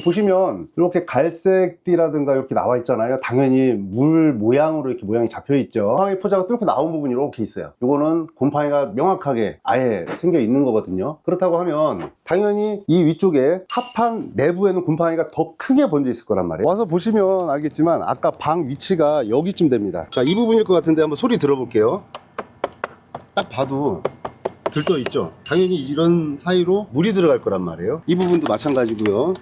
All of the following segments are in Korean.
보시면 이렇게 갈색 띠라든가 이렇게 나와 있잖아요. 당연히 물 모양으로 이렇게 모양이 잡혀 있죠. 곰팡이 포자가 뚫고 나온 부분이 이렇게 있어요. 이거는 곰팡이가 명확하게 아예 생겨 있는 거거든요. 그렇다고 하면 당연히 이 위쪽에 합판 내부에는 곰팡이가 더 크게 번져 있을 거란 말이에요. 와서 보시면 알겠지만 아까 방 위치가 여기쯤 됩니다. 자, 이 부분일 것 같은데 한번 소리 들어볼게요. 딱 봐도 들떠 있죠. 당연히 이런 사이로 물이 들어갈 거란 말이에요. 이 부분도 마찬가지고요.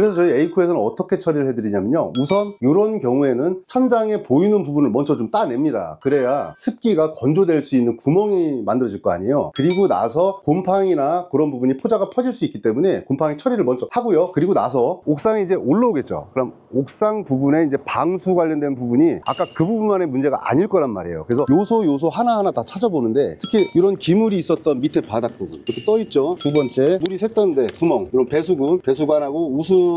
그래서 저희 에이코에서는 어떻게 처리를 해드리냐면요. 우선 이런 경우에는 천장에 보이는 부분을 먼저 좀 따냅니다. 그래야 습기가 건조될 수 있는 구멍이 만들어질 거 아니에요. 그리고 나서 곰팡이나 그런 부분이 포자가 퍼질 수 있기 때문에 곰팡이 처리를 먼저 하고요. 그리고 나서 옥상에 이제 올라오겠죠. 그럼 옥상 부분에 이제 방수 관련된 부분이 아까 그 부분만의 문제가 아닐 거란 말이에요. 그래서 요소 요소 하나하나 다 찾아보는데 특히 이런 기물이 있었던 밑에 바닥 부분 이렇게 떠 있죠. 두 번째 물이 샜던데 구멍 이런 배수구 배수관하고 우수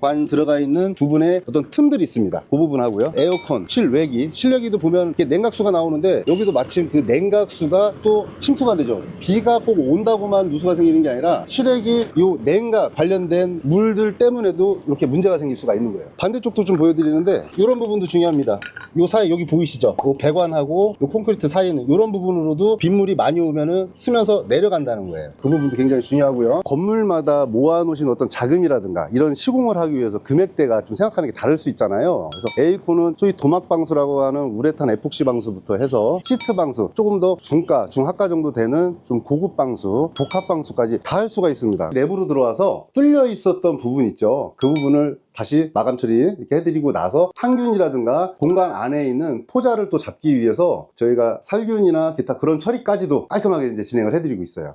관 들어가 있는 부분에 어떤 틈들이 있습니다. 그 부분 하고요. 에어컨 실외기 실외기도 보면 이렇게 냉각수가 나오는데 여기도 마침 그 냉각수가 또 침투가 안 되죠. 비가 꼭 온다고만 누수가 생기는 게 아니라 실외기 요 냉각 관련된 물들 때문에도 이렇게 문제가 생길 수가 있는 거예요. 반대쪽도 좀 보여드리는데 이런 부분도 중요합니다. 요 사이 여기 보이시죠? 요 배관하고 요 콘크리트 사이는 이런 부분으로도 빗물이 많이 오면은 쓰면서 내려간다는 거예요. 그 부분도 굉장히 중요하고요. 건물마다 모아놓으신 어떤 자금이라든가 이런 시공을 하기 위해서 금액대가 좀 생각하는 게 다를 수 있잖아요. 그래서 에이코는 소위 도막 방수라고 하는 우레탄 에폭시 방수부터 해서 시트 방수, 조금 더 중가, 중하가 정도 되는 좀 고급 방수, 복합 방수까지 다 할 수가 있습니다. 내부로 들어와서 뚫려 있었던 부분 있죠. 그 부분을 다시 마감 처리 이렇게 해드리고 나서 항균이라든가 공간 안에 있는 포자를 또 잡기 위해서 저희가 살균이나 기타 그런 처리까지도 깔끔하게 이제 진행을 해드리고 있어요.